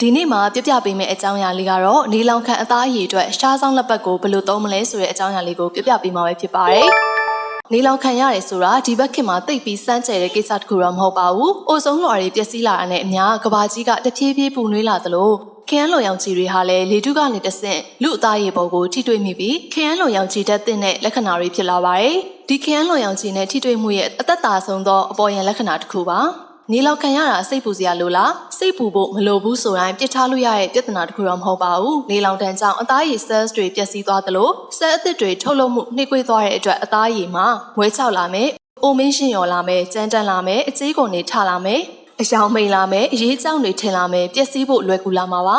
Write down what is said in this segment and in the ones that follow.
ဒီနေ့မှာပြပြပေးမယ့်အကြောင်းအရာလေးကတော့နေလောင်ခန့်အသားအရည်အတွက်ရှားဆောင်လက်ပတ်ကိုဘယ်လိုသုံးမလဲဆိုတဲ့အကြောင်းအရာလေးကိုပြပြပေးမှာပဲဖြစ်ပါတယ်။နေလောင်ခံရတယ်ဆိုတာဒီဘက်ခင်မှာတိတ်ပြီးစမ်းကြဲတဲ့ကိစ္စတစ်ခုတော့မဟုတ်ပါဘူး။အိုဆုံးလွှာတွေပျက်စီးလာတာနဲ့အများကဘာကြီးကတဖြည်းဖြည်းပူနွေးလာသလိုခရမ်းလွန်ရောင်ခြည်တွေဟာလည်းလေတုကနေတဆင့်လူအသားရည်ပေါ်ကိုထိတွေ့မိပြီးခရမ်းလွန်ရောင်ခြည်တက်တဲ့လက္ခဏာတွေဖြစ်လာပါတယ်။ဒီခရမ်းလွန်ရောင်ခြည်နဲ့ထိတွေ့မှုရဲ့အသက်တာဆုံးသောအပေါ်ယံလက္ခဏာတစ်ခုပါ။ နေလောက်ခံရတာစိတ်ပူစရာလိုလားစိတ်ပူဖို့မလိုဘူးဆိုတိုင်းပြစ်ထားလို့ရတဲ့ပြဿနာတစ်ခုတော့မဟုတ်ပါဘူးနေလောင်တန်းကြောင့်အသားရည် cells တွေပျက်စီးသွားသလို cell အသစ်တွေထုတ်လုပ်မှုနှိမ့်ကွေးသွားတဲ့အတွက်အသားရည်မှာမွဲချောက်လာမယ်အိုမင်းရှင်ရော်လာမယ်ကြမ်းတမ်းလာမယ်အကြေးကုန်တွေထလာမယ်အယောင်မိန်လာမယ်အရေးကြောင်တွေထင်လာမယ်ပျက်စီးဖို့လွယ်ကူလာမှာပါ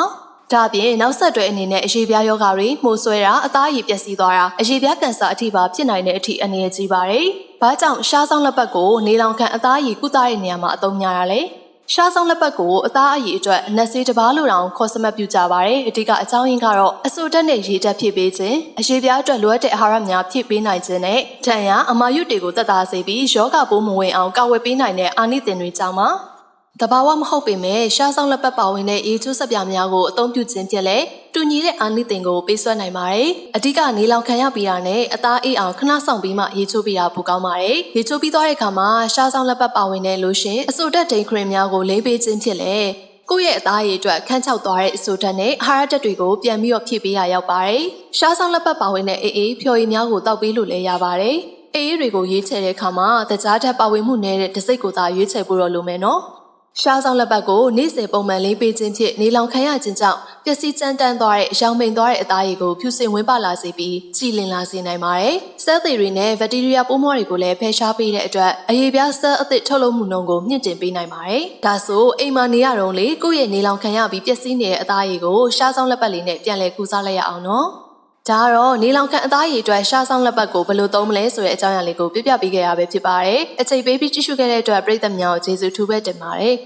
ဒါအပြင်နောက်ဆက်တွဲအနေနဲ့အရေးပြားယောဂါတွေမှုဆွဲတာအသားရည်ပျက်စီးသွားတာအရေးပြားကန်ဆာအထိပါဖြစ်နိုင်တဲ့အထိအနေရကြီးပါတယ်။ ဘာကြောင့်ရှားဆောင်လက်ပတ်ကိုနေလောင်ခံအသားရည်ကုသတဲ့နေရာမှာအသုံးများတာလဲ။ရှားဆောင်လက်ပတ်ကိုအသားအရည်အတွက်နက်စေးတစ်ပါးလိုတောင်ခေါ်စမတ်ပြုကြပါတယ်။အဓိကအကြောင်းရင်းကတော့အဆိုတက်နဲ့ရေတက်ဖြစ်ပေးခြင်းအရေးပြားအတွက်လိုအပ်တဲ့အာဟာရများဖြည့်ပေးနိုင်ခြင်းနဲ့ထံရအမာရွတ်တွေကိုတက်တာစေပြီးယောဂပိုးမဝင်အောင်ကာဝယ်ပေးနိုင်တဲ့အာနိသင်တွေကြောင့်ပါ။ တဘာဝမဟုတ်ပေမဲ့ရှားဆောင်လက်ပတ်ပါဝင်တဲ့အေးချိုးဆက်ပြများကိုအသုံးပြုခြင်းဖြင့်လည်းတူညီတဲ့အာနိသင်ကိုပေးဆွဲနိုင်ပါတယ်။အဓိကနေလောင်ခံရပြီးတာနဲ့အသားအေးအောင်ခဏဆောင်ပြီးမှရေချိုးပြီးတာပိုကောင်းပါတယ်။ရေချိုးပြီးသွားတဲ့အခါမှာရှားဆောင်လက်ပတ်ပါဝင်တဲ့လို့ရှင်အဆိုတက်ဒိန်ခရင်များကိုလိမ့်ပေးခြင်းဖြင့်လည်းကိုယ့်ရဲ့အသားရည်အတွက်ခန်းချောက်သွားတဲ့အဆိုတက်နဲ့အာဟာရဓာတ်တွေကိုပြန်ပြီးတော့ဖြည့်ပေးရရောက်ပါတယ်။ရှားဆောင်လက်ပတ်ပါဝင်တဲ့အေးအေးဖြော်ရည်များကိုတောက်ပေးလို့လည်းရပါတယ်။အေးအေးတွေကိုရွေးချယ်တဲ့အခါမှာတကြားဓာတ်ပါဝင်မှုနည်းတဲ့တစိ့ကိုသာရွေးချယ်ဖို့တော့လိုမယ်နော်။ ရှားဆောင်လက်ပတ်ကိုနေ့စဉ်ပုံမှန်လေးပေးခြင်းဖြင့်နေလောင်ခံရခြင်းကြောင့်ပျက်စီးကြမ်းတမ်းသွားတဲ့အယောင်မိန်သွားတဲ့အသားရည်ကိုဖြူစင်ဝင်းပါလာစေပြီးကြည်လင်လာစေနိုင်ပါတယ်။ဆဲလ်တွေတွေနဲ့ဘက်တီးရီးယားပိုးမွှားတွေကိုလည်းဖယ်ရှားပေးတဲ့အတွက်အရေးပြားဆဲလ်အသစ်ထုတ်လုပ်မှုနှုန်းကိုမြင့်တင်ပေးနိုင်ပါတယ်။ဒါဆိုအိမ်မှာနေရတော့လေကိုယ့်ရဲ့နေလောင်ခံရပြီးပျက်စီးနေတဲ့အသားရည်ကိုရှားဆောင်လက်ပတ်လေးနဲ့ပြန်လည်ကုစားလိုက်ရအောင်နော်။ ဒါကတော့နေလောင်ခန့်အသားရည်အတွက်ရှားဆောင်လက်ပတ်ကိုဘယ်လိုသုံးမလဲဆိုတဲ့အကြောင်းအရာလေးကိုပြပြပေးခဲ့ရပဲဖြစ်ပါတယ်။အချိန်ပေးပြီးကြည့်ရှုခဲ့တဲ့အတွက်ပရိသတ်များကိုကျေးဇူးထူးပဲတင်ပါတယ်။